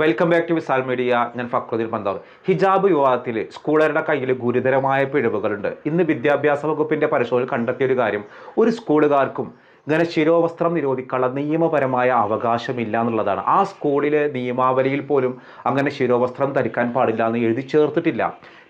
Welcome back to Visal media ഞാൻ ഫക്രുദ്ദീൻ പന്തോർ. ഹിജാബ് വിവാദത്തിൽ സ്കൂളുകാരുടെ കയ്യിൽ ഗുരുതരമായ പിഴവുകളുണ്ട്. ഇന്ന് വിദ്യാഭ്യാസ വകുപ്പിന്റെ പരിശോധന കണ്ടെത്തിയ ഒരു കാര്യം. ഒരു സ്കൂളുകാർക്കും ഇങ്ങനെ ശിരോവസ്ത്രം നിരോധിക്കാനുള്ള നിയമപരമായ അവകാശമില്ല എന്നുള്ളതാണ്. ആ സ്കൂളിലെ നിയമാവലിയിൽ പോലും അങ്ങനെ ശിരോവസ്ത്രം ധരിക്കാൻ പാടില്ല എന്ന് എഴുതി ചേർത്തിട്ടില്ല.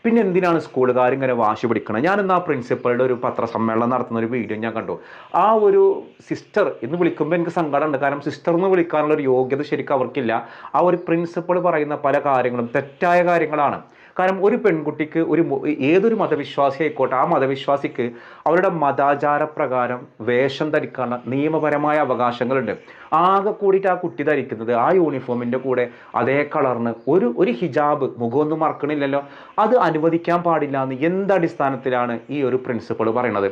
പിന്നെ എന്തിനാണ് സ്കൂളുകാർ ഇങ്ങനെ വാശി പിടിക്കണം? ഞാൻ ഇന്ന് ആ പ്രിൻസിപ്പളുടെ ഒരു പത്രസമ്മേളനം നടത്തുന്ന ഒരു വീഡിയോ ഞാൻ കണ്ടു. ആ ഒരു സിസ്റ്റർ എന്ന് വിളിക്കുമ്പോൾ എനിക്ക് സങ്കടമുണ്ട്. കാരണം സിസ്റ്റർ എന്ന് വിളിക്കാനുള്ള ഒരു യോഗ്യത ശരിക്കും അവർക്കില്ല. ആ ഒരു പ്രിൻസിപ്പൾ പറയുന്ന പല കാര്യങ്ങളും തെറ്റായ കാര്യങ്ങളാണ്. കാരണം ഒരു പെൺകുട്ടിക്ക് ഒരു ഏതൊരു മതവിശ്വാസി ആയിക്കോട്ടെ ആ മതവിശ്വാസിക്ക് അവരുടെ മതാചാരപ്രകാരം വേഷം ധരിക്കാനുള്ള നിയമപരമായ അവകാശങ്ങളുണ്ട്. ആകെ കൂടിയിട്ട് ആ കുട്ടി ധരിക്കുന്നത് ആ യൂണിഫോമിന്റെ കൂടെ അതേ കളറിന് ഒരു ഒരു ഹിജാബ് മുഖമൊന്നും മറക്കണില്ലല്ലോ. അത് അനുവദിക്കാൻ പാടില്ല എന്ന് എന്തടിസ്ഥാനത്തിലാണ് ഈ ഒരു പ്രിൻസിപ്പൾ പറയണത്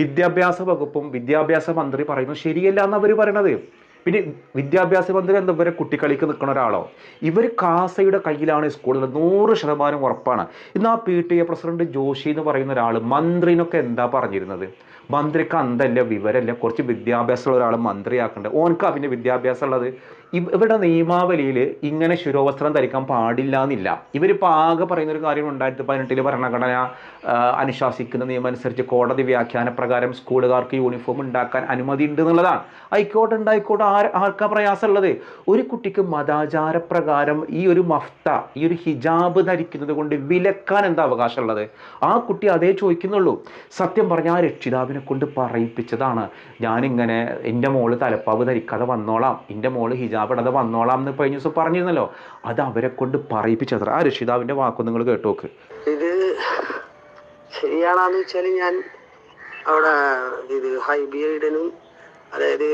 വിദ്യാഭ്യാസ വകുപ്പും വിദ്യാഭ്യാസ മന്ത്രി പറയുന്നു ശരിയല്ല എന്ന് അവർ പറയണത്. പിന്നെ വിദ്യാഭ്യാസ മന്ത്രി എന്താ ഇവരെ കുട്ടിക്കളിക്ക് നിൽക്കുന്ന ഒരാളോ? ഇവർ കാസയുടെ കയ്യിലാണ് സ്കൂളിൽ നൂറ് ശതമാനം ഉറപ്പാണ്. ഇന്ന് ആ P T A president Joshi എന്ന് പറയുന്ന ഒരാൾ മന്ത്രിനൊക്കെ എന്താ പറഞ്ഞിരുന്നത്? മന്ത്രിക്ക് അന്തല്ല വിവരമല്ല കുറച്ച് വിദ്യാഭ്യാസമുള്ള ഒരാൾ മന്ത്രിയാക്കേണ്ടത് ഓൻക്കാ പിന്നെ വിദ്യാഭ്യാസം ഉള്ളത് ഇവരുടെ നിയമാവലിയിൽ ഇങ്ങനെ ശിരോവസ്ത്രം ധരിക്കാൻ പാടില്ല എന്നില്ല ഇവരിപ്പോൾ ആകെ പറയുന്ന ഒരു കാര്യം രണ്ടായിരത്തി പതിനെട്ടിൽ ഭരണഘടന അനുശാസിക്കുന്ന നിയമം അനുസരിച്ച് കോടതി വ്യാഖ്യാന പ്രകാരം സ്കൂളുകാർക്ക് യൂണിഫോം ഉണ്ടാക്കാൻ അനുമതി ഉണ്ട് എന്നുള്ളതാണ് ആയിക്കോട്ടെ ഉണ്ടായിക്കോട്ടെ ആർ ആർക്കാ പ്രയാസമുള്ളത്? ഒരു കുട്ടിക്ക് മതാചാരപ്രകാരം ഈ ഒരു മഫ്ത ഈ ഒരു ഹിജാബ് ധരിക്കുന്നത് കൊണ്ട് വിലക്കാൻ എന്താ അവകാശമുള്ളത്? ആ കുട്ടി അതേ ചോദിക്കുന്നുള്ളൂ. സത്യം പറഞ്ഞാൽ ആ രക്ഷിതാവിനെ കൊണ്ട് പറയിപ്പിച്ചതാണ്. ഞാനിങ്ങനെ എന്റെ മോൾ തലപ്പാവ് ധരിക്കാതെ വന്നോളാം. എന്റെ മോൾ ഹിജാബ് ഇടാതെ വന്നോളാം എന്ന് കഴിഞ്ഞ ദിവസം പറഞ്ഞിരുന്നല്ലോ. അത് അവരെ കൊണ്ട് പറയിപ്പിച്ചത്ര. ആ രക്ഷിതാവിന്റെ വാക്കും നിങ്ങൾ കേട്ടോക്ക് ഇത് ശരിയാണെന്ന് വെച്ചാൽ ഞാൻ അവിടെ ഇത് ഹൈബിയൈഡനും അതായത്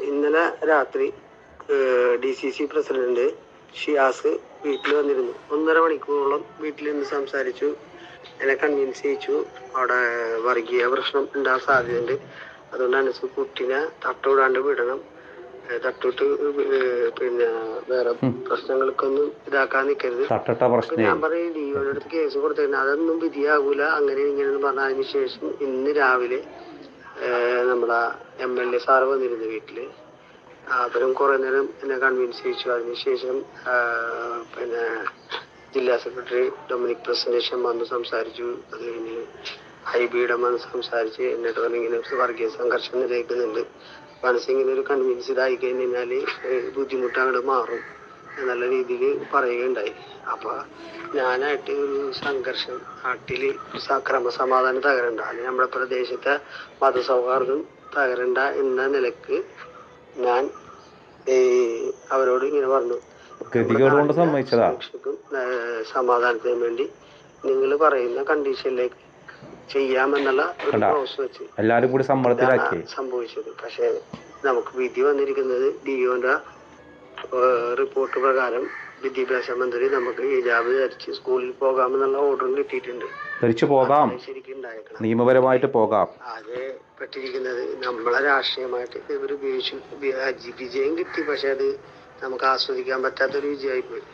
ഇന്നലെ രാത്രി D C C president Shiyas വീട്ടിൽ വന്നിരുന്നു. ഒന്നര മണിക്കൂറോളം വീട്ടിൽ നിന്ന് സംസാരിച്ചു. എന്നെ കൺവിൻസ് ചെയ്യിച്ചു. അവിടെ വർഗീയ പ്രശ്നം ഉണ്ടാകാൻ സാധ്യതയുണ്ട്. അതുകൊണ്ടാണ് കുട്ടീനെ തട്ടുവിടാണ്ട് വിടണം. തട്ടിട്ട് പിന്നെ വേറെ പ്രശ്നങ്ങൾക്കൊന്നും ഇതാക്കാൻ നിൽക്കരുത് ഞാൻ പറയും ഡിഒയുടെ അടുത്ത് കേസ് കൊടുത്തിരുന്നു. അതൊന്നും വിധിയാകൂല അങ്ങനെ ഇങ്ങനെയെന്ന് പറഞ്ഞ അതിന് ശേഷം ഇന്ന് രാവിലെ നമ്മളെ എം എൽ എ സാറ് വന്നിരുന്നു വീട്ടിൽ. അവരും കുറെ നേരം എന്നെ കൺവിൻസ് ചെയ്യിച്ചു. അതിനുശേഷം പിന്നെ ജില്ലാ സെക്രട്ടറി ഡൊമിനിക് പ്രസന്റേഷൻ വന്ന് സംസാരിച്ചു. അത് കഴിഞ്ഞ് ഹൈബിയുടെ വന്ന് സംസാരിച്ച് എന്നിട്ട് പറഞ്ഞു ഇങ്ങനെ വർഗീയ സംഘർഷം നിലനിൽക്കുന്നുണ്ട്. മനസ്സിങ്ങനെ ഒരു കൺവിൻസ് ഇതായി കഴിഞ്ഞ് ബുദ്ധിമുട്ട് അങ്ങോട്ട് മാറും എന്നുള്ള രീതിയിൽ പറയുകയുണ്ടായി. അപ്പൊ ഞാനായിട്ട് ഒരു സംഘർഷം നാട്ടിൽ ക്രമസമാധാനം തകരണ്ട അല്ലെങ്കിൽ നമ്മുടെ പ്രദേശത്തെ മതസൗഹാർദ്ദം തകരണ്ട എന്ന നിലയ്ക്ക് ഞാൻ അവരോട് ഇങ്ങനെ പറഞ്ഞു. സമാധാനത്തിനും വേണ്ടി നിങ്ങൾ പറയുന്ന കണ്ടീഷനിലേക്ക് ചെയ്യാമെന്നുള്ള എല്ലാവരും കൂടി സമ്മതത്തിലാക്കി ഇതാണ് സംഭവിച്ചത്. പക്ഷെ നമുക്ക് വിധി വന്നിരിക്കുന്നത് ഡിഒന്റെ റിപ്പോർട്ട് പ്രകാരം വിദ്യാഭ്യാസ മന്ത്രി നമുക്ക് ഹിജാബ് ധരിച്ച് സ്കൂളിൽ പോകാമെന്നുള്ള ഓർഡറും കിട്ടിയിട്ടുണ്ട്. ധരിച്ചു പോകാം. നിയമപരമായിട്ട് പോകാം. അത് പെട്ടിരിക്കുന്നത് നമ്മളെ രാഷ്ട്രീയമായിട്ട് ഇവർ ഉപയോഗിച്ചു. വിജയം കിട്ടി. പക്ഷെ അത് നമുക്ക് ആസ്വദിക്കാൻ പറ്റാത്തൊരു വിജയമായി പോയി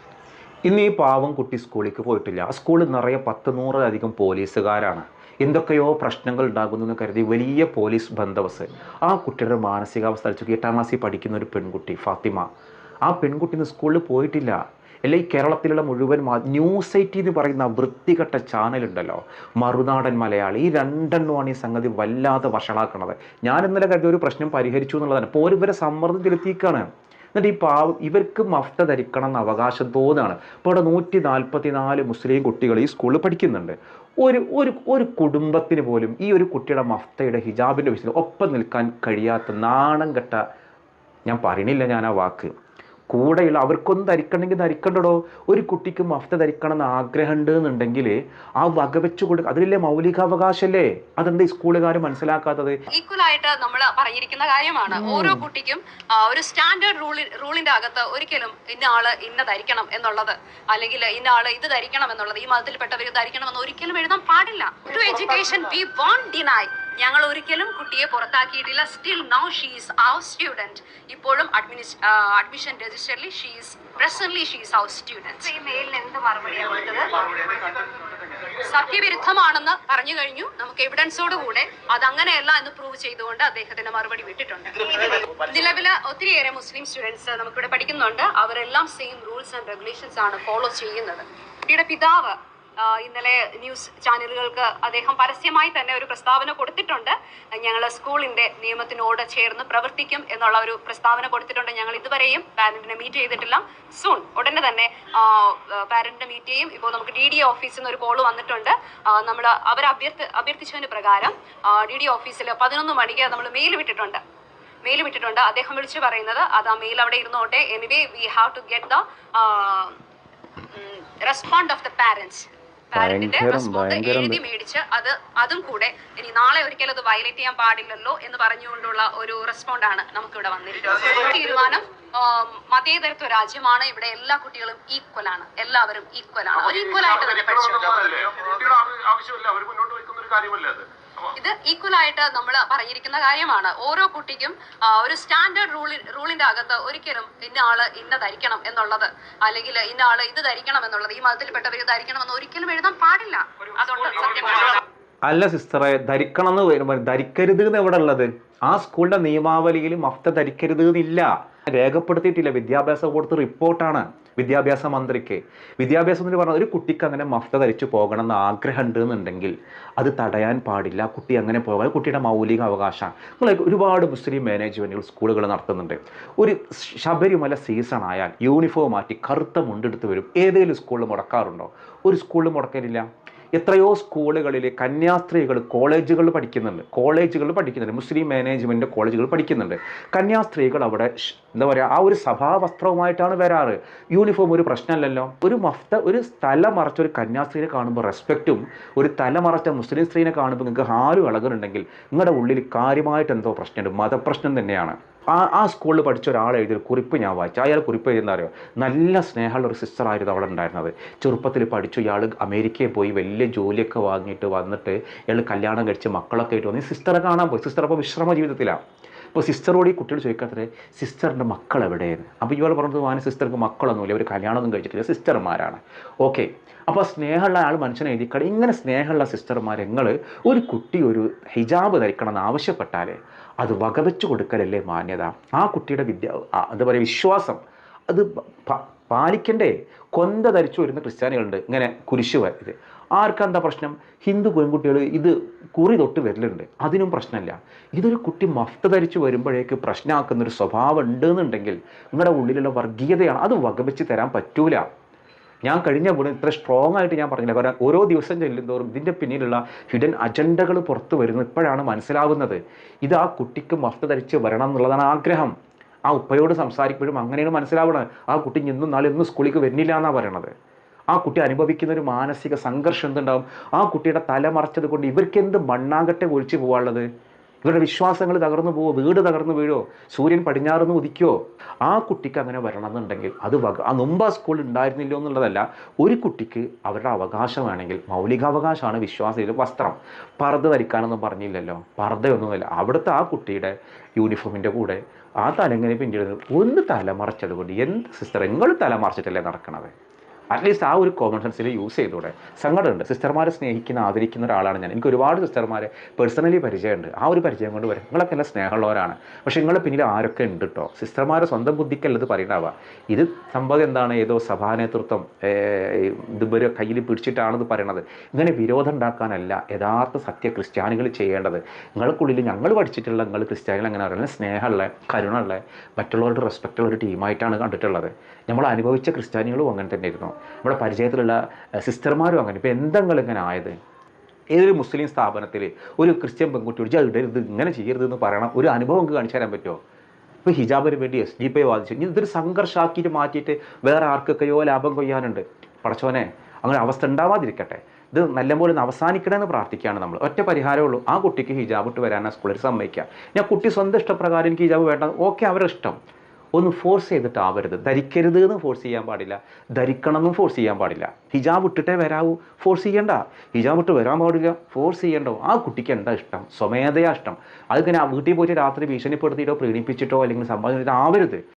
ഇന്ന് ഈ പാവം കുട്ടി സ്കൂളിലേക്ക് പോയിട്ടില്ല. ആ സ്കൂളിൽ നിറയെ പത്ത് നൂറിലധികം പോലീസുകാരാണ്. എന്തൊക്കെയോ പ്രശ്നങ്ങൾ ഉണ്ടാകുന്നു കരുതി വലിയ പോലീസ് ബന്ധവസ് ആ കുട്ടിയുടെ മാനസികാവസ്ഥ അടിച്ചു എട്ടാം ക്ലാസ്സിൽ പഠിക്കുന്ന ഒരു പെൺകുട്ടി ഫാത്തിമ. ആ പെൺകുട്ടി ഇന്ന് സ്കൂളിൽ പോയിട്ടില്ല. അല്ലെങ്കിൽ കേരളത്തിലുള്ള മുഴുവൻ ന്യൂസ് എയ്റ്റി എന്ന് പറയുന്ന വൃത്തികെട്ട ചാനലുണ്ടല്ലോ മറുനാടൻ മലയാളി. ഈ രണ്ടെണ്ണമാണ് ഈ സംഗതി വല്ലാതെ വഷളാക്കണത്. ഞാൻ ഇന്നലെ കരുതിയ ഒരു പ്രശ്നം പരിഹരിച്ചു എന്നുള്ളതാണ്. ഇപ്പോൾ ഇവരെ സമ്മർദ്ദം ചെലുത്തിക്കാണ് എന്നിട്ട് ഈ പാവ ഇവർക്ക് മഫ്ത ധരിക്കണം എന്ന അവകാശം തോന്നുകയാണ് ഇപ്പോൾ ഇവിടെ നൂറ്റി നാൽപ്പത്തി നാല് മുസ്ലിം കുട്ടികൾ ഈ സ്കൂളിൽ പഠിക്കുന്നുണ്ട്. ഒരു ഒരു ഒരു കുടുംബത്തിന് പോലും ഈ ഒരു കുട്ടിയുടെ മഫ്തയുടെ ഹിജാബിന്റെ വിഷയത്തിൽ ഒപ്പം നിൽക്കാൻ കഴിയാത്ത നാണം കെട്ട ഞാൻ പറയണില്ല ഞാൻ ആ വാക്ക്. കൂടെയുള്ള അവർക്കൊന്നും ധരിക്കണമെങ്കിൽ ധരിക്കണ്ടടോ? ഒരു കുട്ടിക്ക് മഫ്ത ധരിക്കണം എന്ന് ആഗ്രഹമുണ്ട് എന്നുണ്ടെങ്കിൽ ആ വകവെച്ച് കൊടുക്കുക അതിലല്ലേ മൗലികാവകാശല്ലേ? അതെന്താ സ്കൂളുകാർ മനസ്സിലാക്കാത്തത്? ഈക്വൽ ആയിട്ട് നമ്മൾ പറഞ്ഞിരിക്കുന്ന കാര്യമാണ്. ഓരോ കുട്ടിക്കും ഒരു സ്റ്റാൻഡേർഡ് റൂളി റൂളിന്റെ അകത്ത് ഒരിക്കലും ഇന്ന ആൾ ഇന്ന ധരിക്കണം എന്നുള്ളത് അല്ലെങ്കിൽ ഇന്ന ആൾ ഇത് ധരിക്കണം എന്നുള്ളത് ഈ മതത്തിൽപ്പെട്ടവർ ധരിക്കണം എന്ന് ഒരിക്കലും എഴുതാൻ പാടില്ല. To education we won't deny ഞങ്ങൾ ഒരിക്കലും കുട്ടിയെ പുറത്താക്കിയിട്ടില്ല. Still now she's our student ഇപ്പോഴും അഡ്മിനിസ് അഡ്മിഷൻ രജിസ്റ്ററിൽ she's presently she's our student ഈ മെയിലിന് എന്ത് മറുപടിയാണ് കൊടുത്തത്? സത്യവിരുദ്ധമാണെന്ന് പറഞ്ഞു കഴിഞ്ഞു. നമുക്ക് എവിഡൻസോട് കൂടെ അത് അങ്ങനെയല്ല എന്ന് പ്രൂവ് ചെയ്തുകൊണ്ട് അദ്ദേഹത്തിന് മറുപടി വിട്ടിട്ടുണ്ട്. നിലവിൽ ഒത്തിരിയേറെ മുസ്ലിം സ്റ്റുഡൻസ് നമുക്കിവിടെ പഠിക്കുന്നുണ്ട്. അവരെല്ലാം സെയിം റൂൾസ് ആൻഡ് റെഗുലേഷൻസ് ആണ് ഫോളോ ചെയ്യുന്നത്. കുട്ടിയുടെ പിതാവ് ഇന്നലെ ന്യൂസ് ചാനലുകൾക്ക് അദ്ദേഹം പരസ്യമായി തന്നെ ഒരു പ്രസ്താവന കൊടുത്തിട്ടുണ്ട്. ഞങ്ങൾ സ്കൂളിന്റെ നിയമത്തിനോട് ചേർന്ന് പ്രവർത്തിക്കും എന്നുള്ള ഒരു പ്രസ്താവന കൊടുത്തിട്ടുണ്ട്. ഞങ്ങൾ ഇതുവരെയും പാരന്റിനെ മീറ്റ് ചെയ്തിട്ടില്ല. സൂൺ ഉടനെ തന്നെ പാരന്റിനെ മീറ്റ് ചെയ്യും. ഇപ്പോൾ നമുക്ക് ഡി ഡി ഓഫീസിൽ നിന്ന് ഒരു കോൾ വന്നിട്ടുണ്ട്. നമ്മൾ അവർ അഭ്യർത്ഥി അഭ്യർത്ഥിച്ചതിന് പ്രകാരം ഡി ഡി ഓഫീസിൽ പതിനൊന്ന് മണിക്ക് നമ്മൾ മെയിൽ വിട്ടിട്ടുണ്ട്. മെയിൽ വിട്ടിട്ടുണ്ട്. അദ്ദേഹം വിളിച്ചു പറയുന്നത് അത് ആ മെയിൽ അവിടെ ഇരുന്നോട്ടെ. Anyway we have to get the respond of the parents പാരന്റിന്റെ respond എഴുതി മേടിച്ച് അത് അതും കൂടെ ഇനി നാളെ ഒരിക്കലും അത് വയലേറ്റ് ചെയ്യാൻ പാടില്ലല്ലോ എന്ന് പറഞ്ഞുകൊണ്ടുള്ള ഒരു റെസ്പോണ്ടാണ് നമുക്കിവിടെ വന്നിരിക്കുന്നത്. തീരുമാനം മതേതരത്വ രാജ്യമാണ്. ഇവിടെ എല്ലാ കുട്ടികളും ഈക്വൽ ആണ്. എല്ലാവരും ഈക്വൽ ആണ്. ഒരു ഈക്വൽ ആയിട്ട് തന്നെ പഠിച്ചു ഇത് ഈക്വൽ ആയിട്ട് നമ്മൾ പറഞ്ഞിരിക്കുന്ന കാര്യമാണ്. ഓരോ കുട്ടിക്കും ഒരു സ്റ്റാൻഡേർഡ് റൂളിൽ റൂളിന്റെ അകത്ത് ഒരിക്കലും ഇന്ന ആൾ ഇന്ന ധരിക്കണം എന്നുള്ളത് അല്ലെങ്കിൽ ഇന്ന ആൾ ഇത് ധരിക്കണം എന്നുള്ളത് ഈ മതത്തിൽപ്പെട്ടവർ ഇത് ധരിക്കണം എന്ന് ഒരിക്കലും എഴുതാൻ പാടില്ല. അതുകൊണ്ട് സത്യം അല്ല സിസ്റ്ററെ ധരിക്കണം എന്ന് വരുമ്പോൾ ധരിക്കരുത് എന്ന് എവിടെ ഉള്ളത് ആ സ്കൂളിന്റെ നിയമാവലിയിൽ മഫ്ത ധരിക്കരുത് എന്നില്ല രേഖപ്പെടുത്തിയിട്ടില്ല വിദ്യാഭ്യാസ വകുപ്പ് റിപ്പോർട്ടാണ് വിദ്യാഭ്യാസ മന്ത്രിക്ക്. വിദ്യാഭ്യാസ മന്ത്രി പറഞ്ഞത് ഒരു കുട്ടിക്ക് അങ്ങനെ മഫ്ത ധരിച്ചു പോകണം എന്ന് ആഗ്രഹം ഉണ്ട് എന്നുണ്ടെങ്കിൽ അത് തടയാൻ പാടില്ല. കുട്ടി അങ്ങനെ പോകാൻ കുട്ടിയുടെ മൗലിക അവകാശമാണ്. നിങ്ങൾ ഒരുപാട് മുസ്ലിം മാനേജ്മെന്റുകൾ സ്കൂളുകൾ നടത്തുന്നുണ്ട്. ഒരു ശബരിമല സീസൺ ആയാൽ യൂണിഫോം മാറ്റി കറുത്ത മുണ്ടെടുത്ത് വരും. ഏതെങ്കിലും സ്കൂളിൽ മുടക്കാറുണ്ടോ? ഒരു സ്കൂളിൽ മുടക്കലില്ല. എത്രയോ സ്കൂളുകളിൽ കന്യാസ്ത്രീകൾ കോളേജുകൾ പഠിക്കുന്നുണ്ട്. കോളേജുകൾ പഠിക്കുന്നുണ്ട്. മുസ്ലിം മാനേജ്മെന്റ് കോളേജുകൾ പഠിക്കുന്നുണ്ട്. കന്യാസ്ത്രീകൾ അവിടെ എന്താ പറയുക ആ ഒരു സഭാവസ്ത്രവുമായിട്ടാണ് വരാറ്. യൂണിഫോം ഒരു പ്രശ്നമല്ലല്ലോ. ഒരു മഫ്ത ഒരു തല മറച്ച ഒരു കന്യാസ്ത്രീനെ കാണുമ്പോൾ റെസ്പെക്റ്റും ഒരു തല മറച്ച മുസ്ലിം സ്ത്രീനെ കാണുമ്പോൾ നിങ്ങൾക്ക് ആരും ഇളകുന്നുണ്ടെങ്കിൽ നിങ്ങളുടെ ഉള്ളിൽ കാര്യമായിട്ട് എന്തോ പ്രശ്നമുണ്ട്. മതപ്രശ്നം തന്നെയാണ്. ആ ആ സ്കൂളിൽ പഠിച്ച ഒരാൾ എഴുതിയൊരു കുറിപ്പ് ഞാൻ വായിച്ചു. അയാൾ കുറിപ്പ് എഴുതുന്ന അറിയോ? നല്ല സ്നേഹമുള്ള ഒരു സിസ്റ്റർ സിസ്റ്ററായിരുന്നു അവിടെ ഉണ്ടായിരുന്നത് ചെറുപ്പത്തിൽ പഠിച്ചു ഇയാൾ അമേരിക്കയിൽ പോയി വലിയ ജോലിയൊക്കെ വാങ്ങിയിട്ട് വന്നിട്ട് ഇയാൾ കല്യാണം കഴിച്ച് മക്കളൊക്കെ ആയിട്ട് വന്ന് സിസ്റ്ററെ കാണാൻ പോയി. സിസ്റ്റർ അപ്പോൾ വിശ്രമ ജീവിതത്തിലാണ് അപ്പോൾ സിസ്റ്ററോട് ഈ കുട്ടികൾ ചോദിക്കാത്തത് സിസ്റ്ററിന്റെ മക്കൾ എവിടെയെന്ന്? അപ്പോൾ ഇയാൾ പറഞ്ഞത് വാനി സിസ്റ്റർക്ക് മക്കളൊന്നുമില്ല. ഒരു കല്യാണമൊന്നും കഴിച്ചിട്ടില്ല. സിസ്റ്റർമാരാണ്. ഓക്കെ. അപ്പോൾ സ്നേഹമുള്ള ആൾ മനുഷ്യനെ എഴുതിക്കട ഇങ്ങനെ സ്നേഹമുള്ള സിസ്റ്റർമാർ നിങ്ങൾ ഒരു കുട്ടി ഒരു ഹിജാബ് ധരിക്കണം എന്ന് ആവശ്യപ്പെട്ടാൽ അത് വകവെച്ച് കൊടുക്കലല്ലേ മാന്യത? ആ കുട്ടിയുടെ വിദ്യ എന്താ പറയുക വിശ്വാസം. അത് പാലിക്കണ്ടേ? കൊന്ത ധരിച്ചു വരുന്ന ക്രിസ്ത്യാനികളുണ്ട്. ഇങ്ങനെ കുരിശ് ഇത്. ആർക്കെന്താ പ്രശ്നം? ഹിന്ദു പെൺകുട്ടികൾ ഇത് കുറി തൊട്ട് വരലുണ്ട്. അതിനും പ്രശ്നമില്ല. ഇതൊരു കുട്ടി മഫ്ത ധരിച്ചു വരുമ്പോഴേക്ക് പ്രശ്നമാക്കുന്ന ഒരു സ്വഭാവം ഉണ്ടെന്നുണ്ടെങ്കിൽ നിങ്ങളുടെ ഉള്ളിലുള്ള വർഗീയതയാണ്. അത് വകവെച്ച് തരാൻ പറ്റൂല. ഞാൻ കഴിഞ്ഞ വീട് ഇത്ര സ്ട്രോങ് ആയിട്ട് ഞാൻ പറഞ്ഞില്ല. കാരണം ഓരോ ദിവസം ചെല്ലുന്തോറും ഇതിന്റെ പിന്നിലുള്ള ഹിഡൻ അജണ്ടകൾ പുറത്തു വരുന്നു ഇപ്പോഴാണ് മനസ്സിലാവുന്നത്. ഇത് ആ കുട്ടിക്ക് മഫ്ത ധരിച്ച് വരണം എന്നുള്ളതാണ് ആഗ്രഹം. ആ ഉപ്പയോട് സംസാരിക്കുമ്പോഴും അങ്ങനെയാണ് മനസ്സിലാവുന്നത് ആ കുട്ടി ഇന്നും നാളെ ഒന്നും സ്കൂളിലേക്ക് വരുന്നില്ല എന്നാണ് പറയണത്. ആ കുട്ടി അനുഭവിക്കുന്ന ഒരു മാനസിക സംഘർഷം എന്തുണ്ടാവും? ആ കുട്ടിയുടെ തല മറച്ചത് കൊണ്ട് ഇവർക്ക് എന്ത് മണ്ണാങ്കട്ടെ ഒഴിച്ചു പോകാനുള്ളത് ഇവരുടെ വിശ്വാസങ്ങൾ തകർന്നു പോവോ? വീട് തകർന്നു വീഴോ? സൂര്യൻ പടിഞ്ഞാറുന്ന് ഉദിക്കോ? ആ കുട്ടിക്ക് അങ്ങനെ വരണമെന്നുണ്ടെങ്കിൽ അത് ആ മുമ്പ് ആ സ്കൂളിൽ ഉണ്ടായിരുന്നില്ലോ എന്നുള്ളതല്ല ഒരു കുട്ടിക്ക് അവരുടെ അവകാശമാണെങ്കിൽ മൗലികാവകാശമാണ് വിശ്വാസം വസ്ത്രം. പർദ്ദ ധരിക്കാനൊന്നും പറഞ്ഞില്ലല്ലോ. പർദ്ദയൊന്നുമില്ല. അവിടുത്തെ ആ കുട്ടിയുടെ യൂണിഫോമിന്റെ കൂടെ ആ തലങ്ങനെ പിന്നിടുന്നത് ഒന്ന് തലമറച്ചത് കൊണ്ട് എന്ത് സിസ്റ്റർ നിങ്ങൾ തലമറച്ചിട്ടല്ലേ നടക്കണത്? അറ്റ്ലീസ്റ്റ് ആ ഒരു കോമൺ സെൻസിൽ യൂസ് ചെയ്തൂടെ. സങ്കടമുണ്ട്. സിസ്റ്റർമാരെ സ്നേഹിക്കുന്ന ആദരിക്കുന്ന ഒരാളാണ് ഞാൻ. എനിക്ക് ഒരുപാട് സിസ്റ്റർമാരെ പേഴ്സണലി പരിചയമുണ്ട്. ആ ഒരു പരിചയം കൊണ്ട് വരും. നിങ്ങളൊക്കെ എല്ലാം സ്നേഹമുള്ളവരാണ്. പക്ഷേ നിങ്ങളെ പിന്നിൽ ആരൊക്കെ ഉണ്ട് കേട്ടോ സിസ്റ്റർമാരെ സ്വന്തം ബുദ്ധിക്കല്ലത് പറയണ്ടാവുക. ഇത് സംഭവം എന്താണ്? ഏതോ സഭാ നേതൃത്വം ഇതുവരെ കയ്യിൽ പിടിച്ചിട്ടാണെന്ന് പറയണത്. ഇങ്ങനെ വിരോധം ഉണ്ടാക്കാനല്ല യഥാർത്ഥ സത്യ ക്രിസ്ത്യാനികൾ ചെയ്യേണ്ടത്. നിങ്ങൾക്കുള്ളിൽ ഞങ്ങൾ പഠിച്ചിട്ടുള്ള നിങ്ങൾ ക്രിസ്ത്യാനികൾ അങ്ങനെ പറയുന്നത് സ്നേഹമുള്ള കരുണയുള്ള മറ്റുള്ളവരുടെ റെസ്പെക്റ്റുള്ള ഒരു ടീമായിട്ടാണ് കണ്ടിട്ടുള്ളത്. നമ്മൾ അനുഭവിച്ച ക്രിസ്ത്യാനികളും അങ്ങനെ തന്നെ ആയിരുന്നു നമ്മുടെ പരിചയത്തിലുള്ള സിസ്റ്റർമാരും അങ്ങനെ. ഇപ്പോൾ എന്തെങ്കിലും ഇങ്ങനെ ആയത്? ഏതൊരു മുസ്ലിം സ്ഥാപനത്തിൽ ഒരു ക്രിസ്ത്യൻ പെൺകുട്ടി ഒഴിച്ച് ഇടരുത് ഇങ്ങനെ ചെയ്യരുത് എന്ന് പറയണം ഒരു അനുഭവം നിങ്ങൾക്ക് കാണിച്ചു തരാൻ പറ്റുമോ? ഇപ്പോൾ ഹിജാബിന് വേണ്ടി എസ് ഡി പി വാദിച്ചു. ഇനി ഇതൊരു സംഘർഷമാക്കിയിട്ട് മാറ്റിയിട്ട് വേറെ ആർക്കൊക്കെയോ ലാഭം കൊയ്യാനുണ്ട്. പടച്ചോനെ അങ്ങനെ അവസ്ഥ ഉണ്ടാവാതിരിക്കട്ടെ. ഇത് നല്ലപോലെ ഒന്ന് അവസാനിക്കണമെന്ന് പ്രാർത്ഥിക്കുകയാണ് നമ്മൾ ഒറ്റ പരിഹാരമേ ഉള്ളൂ. ആ കുട്ടിക്ക് ഹിജാബ് ഇട്ട് വരാനാണ് സ്കൂളിൽ സമ്മതിക്കുക. ഞാൻ കുട്ടി സ്വന്തം ഇഷ്ടപ്രകാരം എനിക്ക് ഹിജാബ് വേണ്ട. ഓക്കെ അവരുടെ ഇഷ്ടം. ഒന്ന് ഫോഴ്സ് ചെയ്തിട്ടാവരുത്. ധരിക്കരുത് എന്ന് ഫോഴ്സ് ചെയ്യാൻ പാടില്ല. ധരിക്കണം എന്നും ഫോഴ്സ് ചെയ്യാൻ പാടില്ല. ഹിജാബ് ഇട്ടിട്ടേ വരാവൂ. ഫോഴ്സ് ചെയ്യണ്ട. ഹിജാബ് ഇട്ട് വരാൻ പാടില്ല. ഫോഴ്സ് ചെയ്യണ്ടോ? ആ കുട്ടിക്ക് എന്താ ഇഷ്ടം? സ്വമേധയാ ഇഷ്ടം. അതിങ്ങനെ വീട്ടിൽ പോയിട്ട് രാത്രി ഭീഷണിപ്പെടുത്തിയിട്ടോ പ്രീണിപ്പിച്ചിട്ടോ അല്ലെങ്കിൽ സമ്പാദിച്ചിട്ടോ ആവരുത്.